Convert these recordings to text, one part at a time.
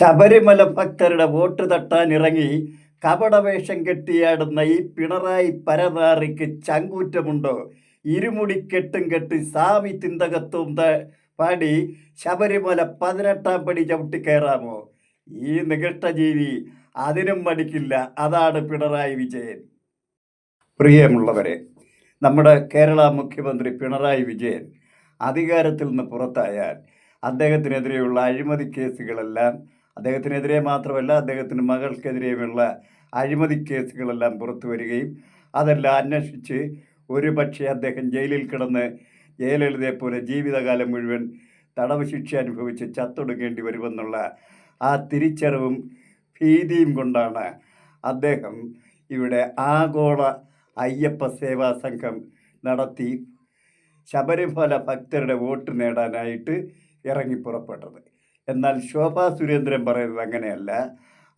ശബരിമല ഭക്തരുടെ വോട്ട് തട്ടാനിറങ്ങി കപടവേഷം കെട്ടിയാടുന്ന ഈ പിണറായി പരനാറിക്ക് ചങ്കൂറ്റമുണ്ടോ? ഇരുമുടിക്കെട്ടും കെട്ടി സാമി തിന്തകത്തും പാടി ശബരിമല പതിനെട്ടാം പടി ചവിട്ടി കയറാമോ? ഈ നികഷ്ടജീവി അതിനും മടിക്കില്ല. അതാണ് പിണറായി വിജയൻ. പ്രിയമുള്ളവരെ നമ്മുടെ കേരള മുഖ്യമന്ത്രി പിണറായി വിജയൻ അധികാരത്തിൽ നിന്ന് പുറത്തായാൽ അദ്ദേഹത്തിനെതിരെയുള്ള അഴിമതി കേസുകളെല്ലാം അദ്ദേഹത്തിനെതിരെ മാത്രമല്ല അദ്ദേഹത്തിന്റെ മകൾക്കെതിരെയുമുള്ള അഴിമതി കേസുകളെല്ലാം പുറത്തു വരികയും അതെല്ലാം അന്വേഷിച്ച് ഒരു പക്ഷേ അദ്ദേഹം ജയിലിൽ കിടന്ന് ജയലളിതയെ പോലെ ജീവിതകാലം മുഴുവൻ തടവ് ശിക്ഷ അനുഭവിച്ച് ചത്തൊടുക്കേണ്ടി വരുമെന്നുള്ള ആ തിരിച്ചറിവും ഭീതിയും കൊണ്ടാണ് അദ്ദേഹം ഇവിടെ ആഗോള അയ്യപ്പ സേവാ സംഘം നടത്തി ശബരിമല ഭക്തരുടെ വോട്ട് നേടാനായിട്ട് ഇറങ്ങി പുറപ്പെട്ടത്. എന്നാൽ ശോഭാ സുരേന്ദ്രൻ പറയുന്നത് അങ്ങനെയല്ല.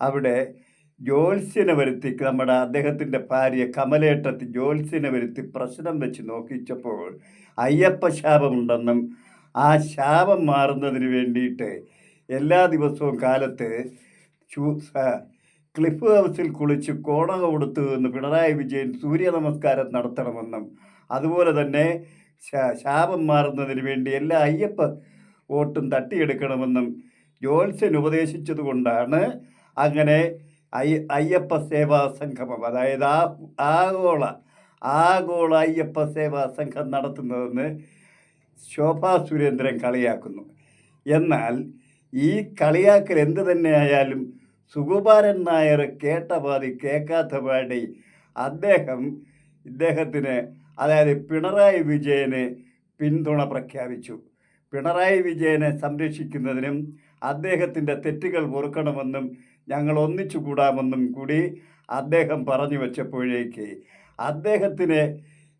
അവിടെ ജോത്സ്യനെ വരുത്തി നമ്മുടെ അദ്ദേഹത്തിന്റെ ഭാര്യ കമലേട്ടത്തി ജോത്സ്യനെ വരുത്തി പ്രശ്നം വെച്ച് നോക്കിച്ചപ്പോൾ അയ്യപ്പ ശാപമുണ്ടെന്നും ആ ശാപം മാറുന്നതിന് വേണ്ടിയിട്ട് എല്ലാ ദിവസവും കാലത്ത് ക്ലിഫ് ഹൗസിൽ കുളിച്ച് കോടക കൊടുത്തു എന്ന് പിണറായി വിജയൻ സൂര്യ നമസ്കാരം നടത്തണമെന്നും അതുപോലെ തന്നെ ശാപം മാറുന്നതിന് വേണ്ടി എല്ലാ അയ്യപ്പ വോട്ടും തട്ടിയെടുക്കണമെന്നും ജോത്സ്യൻ ഉപദേശിച്ചതുകൊണ്ടാണ് അങ്ങനെ അയ്യ അയ്യപ്പ സേവാ സംഗമം അതായത് ആ ആഗോള ആഗോള അയ്യപ്പ സേവാ സംഘം നടത്തുന്നതെന്ന് ശോഭാ സുരേന്ദ്രൻ കളിയാക്കുന്നു. എന്നാൽ ഈ കളിയാക്കൽ എന്ത് തന്നെയായാലും സുകുമാരൻ നായർ കേട്ട പാതി കേൾക്കാത്ത പാടി അദ്ദേഹം ഇദ്ദേഹത്തിന് അതായത് പിണറായി വിജയന് പിന്തുണ പ്രഖ്യാപിച്ചു. പിണറായി വിജയനെ സംരക്ഷിക്കുന്നതിനും അദ്ദേഹത്തിന്റെ തെറ്റുകൾ പൊറുക്കണമെന്നും ഞങ്ങൾ ഒന്നിച്ചു കൂടാമെന്നും കൂടി അദ്ദേഹം പറഞ്ഞു വെച്ചപ്പോഴേക്ക് അദ്ദേഹത്തിന്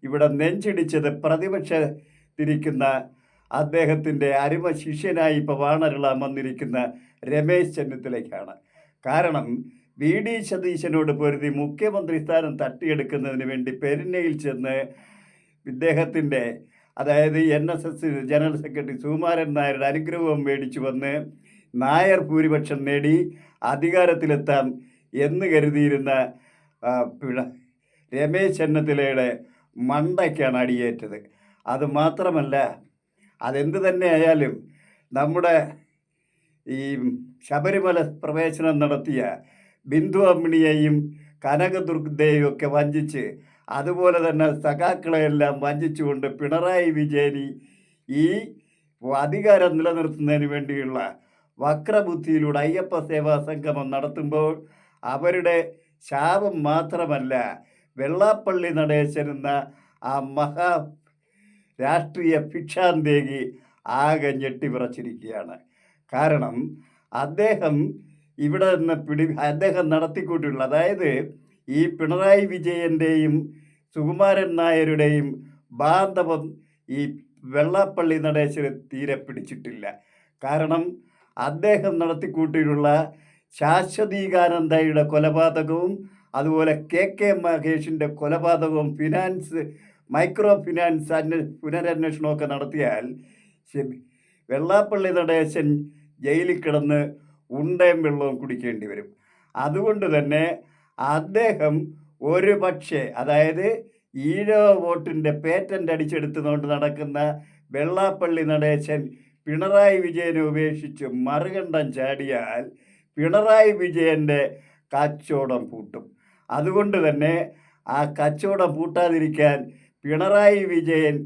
ഇവിടെ നെഞ്ചിടിച്ചത് പ്രതിപക്ഷത്തിരിക്കുന്ന അദ്ദേഹത്തിന്റെ അരുമ ശിഷ്യനായി ഇപ്പോൾ വാണരുളാൻ വന്നിരിക്കുന്ന രമേശ് ചെന്നിത്തലയ്ക്കാണ്. കാരണം വി ഡി സതീശനോട് പൊരുതി മുഖ്യമന്ത്രി സ്ഥാനം തട്ടിയെടുക്കുന്നതിന് വേണ്ടി പെരിന്നയിൽ ചെന്ന് ഇദ്ദേഹത്തിന്റെ അതായത് N S S general secretary Sukumaran നായരുടെ അനുഗ്രഹവും മേടിച്ചു വന്ന് നായർ ഭൂരിപക്ഷം നേടി അധികാരത്തിലെത്താം എന്ന് കരുതിയിരുന്ന രമേശ് ചെന്നിത്തലയുടെ മണ്ടയ്ക്കാണ് അടിയേറ്റത്. അത് മാത്രമല്ല അതെന്ത് തന്നെ ആയാലും നമ്മുടെ ഈ ശബരിമല പ്രവേശനം നടത്തിയ ബിന്ദു അമ്മിണിയെയും കനകദുർഗയെയും ഒക്കെ വഞ്ചിച്ച് അതുപോലെ തന്നെ സഖാക്കളെയെല്ലാം വഞ്ചിച്ചുകൊണ്ട് പിണറായി വിജയനി ഈ അധികാരം നിലനിർത്തുന്നതിന് വേണ്ടിയുള്ള വക്രബുദ്ധിയിലൂടെ അയ്യപ്പ സേവാ സംഗമം നടത്തുമ്പോൾ അവരുടെ ശാപം മാത്രമല്ല വെള്ളാപ്പള്ളി നടേശൻ ആ മഹാ രാഷ്ട്രീയ ഭിക്ഷാന്തേകി ആകെ ഞെട്ടിവിറച്ചിരിക്കുകയാണ് കാരണം അദ്ദേഹം ഇവിടെ നിന്ന് പിടി അദ്ദേഹം നടത്തിക്കൂട്ടിയുള്ള അതായത് ഈ പിണറായി വിജയന്റെയും സുകുമാരൻ നായരുടെയും ബാന്ധവം ഈ വെള്ളാപ്പള്ളി നടേശന് തീരെ പിടിച്ചിട്ടില്ല. കാരണം അദ്ദേഹം നടത്തിക്കൂട്ടിയിട്ടുള്ള ശാശ്വതീകാനന്ദയുടെ കൊലപാതകവും അതുപോലെ കെ കെ മഹേഷിന്റെ കൊലപാതകവും ഫിനാൻസ് മൈക്രോ ഫിനാൻസ് അന്വേ പുനരന്വേഷണമൊക്കെ നടത്തിയാൽ വെള്ളാപ്പള്ളി നടേശൻ ജയിലിൽ കിടന്ന് ഉണ്ടയും വെള്ളവും കുടിക്കേണ്ടി വരും. അതുകൊണ്ട് തന്നെ അദ്ദേഹം ഒരു പക്ഷേ അതായത് ഈഴവ വോട്ടിന്റെ പേറ്റന്റ് അടിച്ചെടുത്തുകൊണ്ട് നടക്കുന്ന വെള്ളാപ്പള്ളി നടേശൻ പിണറായി വിജയനെ ഉപേക്ഷിച്ച് മറുകണ്ഠം ചാടിയാൽ പിണറായി വിജയന്റെ കച്ചവടം പൂട്ടും. അതുകൊണ്ട് തന്നെ ആ കച്ചവടം പൂട്ടാതിരിക്കാൻ പിണറായി വിജയൻ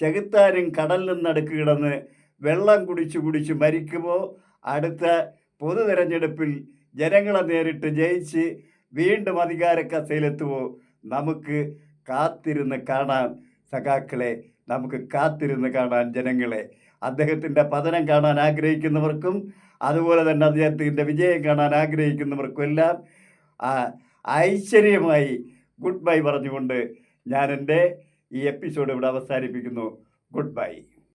ചെകുത്താനും കടലിലും നടുക്ക് കിടന്ന് വെള്ളം കുടിച്ചു കുടിച്ച് മരിക്കുമോ? അടുത്ത പൊതു തെരഞ്ഞെടുപ്പിൽ ജനങ്ങളെ നേരിട്ട് ജയിച്ച് വീണ്ടും അധികാര കസയിലെത്തുമോ നമുക്ക് കാത്തിരുന്ന് കാണാം സഖാക്കളെ നമുക്ക് കാത്തിരുന്ന് കാണാൻ ജനങ്ങളെ അദ്ദേഹത്തിന്റെ പതനം കാണാൻ ആഗ്രഹിക്കുന്നവർക്കും അതുപോലെ തന്നെ അദ്ദേഹത്തിന്റെ വിജയം കാണാൻ ആഗ്രഹിക്കുന്നവർക്കും എല്ലാം ഐശ്വര്യമായി ഗുഡ് ബൈ പറഞ്ഞുകൊണ്ട് ഞാൻ എന്റെ ഈ എപ്പിസോഡ് ഇവിടെ അവസാനിപ്പിക്കുന്നു. Good bye.